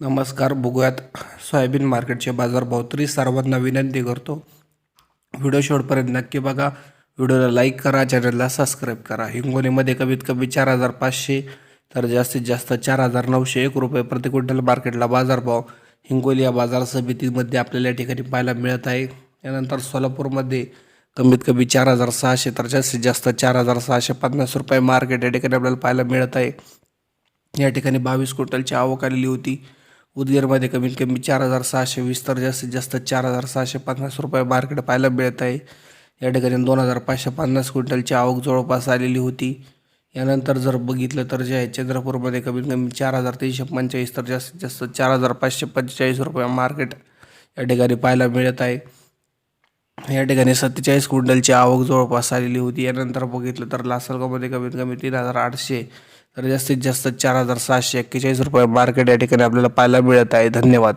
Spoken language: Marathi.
नमस्कार बघूयात. सोयाबीन मार्केटचे बाजारभाव तरी सर्वांना विनंती करतो व्हिडिओ शेवटपर्यंत नक्की बघा. व्हिडिओला लाईक करा चॅनलला सबस्क्राईब करा. हिंगोलीमध्ये कमीत कमी चार हजार पाचशे तर जास्तीत जास्त चार हजार नऊशे एक रुपये प्रति क्विंटल मार्केटला बाजारभाव हिंगोली या बाजार समितीमध्ये आपल्याला या ठिकाणी पाहायला मिळत आहे. यानंतर सोलापूरमध्ये कमीत कमी चार हजार सहाशे तर जास्तीत जास्त चार हजार सहाशे पन्नास रुपये मार्केट या ठिकाणी आपल्याला पाहायला मिळत आहे. या ठिकाणी बावीस क्विंटलची आवक आलेली होती. उदगीरमध्ये कमीत कमी चार हजार सहाशे वीस तर जास्तीत जास्त चार हजार सहाशे पन्नास रुपये मार्केट पाहायला मिळत आहे. या ठिकाणी दोन हजार पाचशे पन्नास क्विंटलची आवक जवळपास आलेली होती. यानंतर जर बघितलं तर जे आहे चंद्रपूरमध्ये कमीत कमी चार हजार तीनशे पंचेचाळीस तर जास्तीत जास्त चार हजार पाचशे पंचेचाळीस रुपये मार्केट या ठिकाणी पाहायला मिळत आहे. या ठिकाणी सत्तेचाळीस क्विंटलची आवक जवळपास आलेली होती. यानंतर बघितलं तर लासलगावमध्ये कमीत कमी तीन हजार आठशे तर जास्तीत जास्त चार हजार सहाशे एक्केचाळीस रुपये मार्केट या ठिकाणी आपल्याला पाहायला मिळत आहे. धन्यवाद.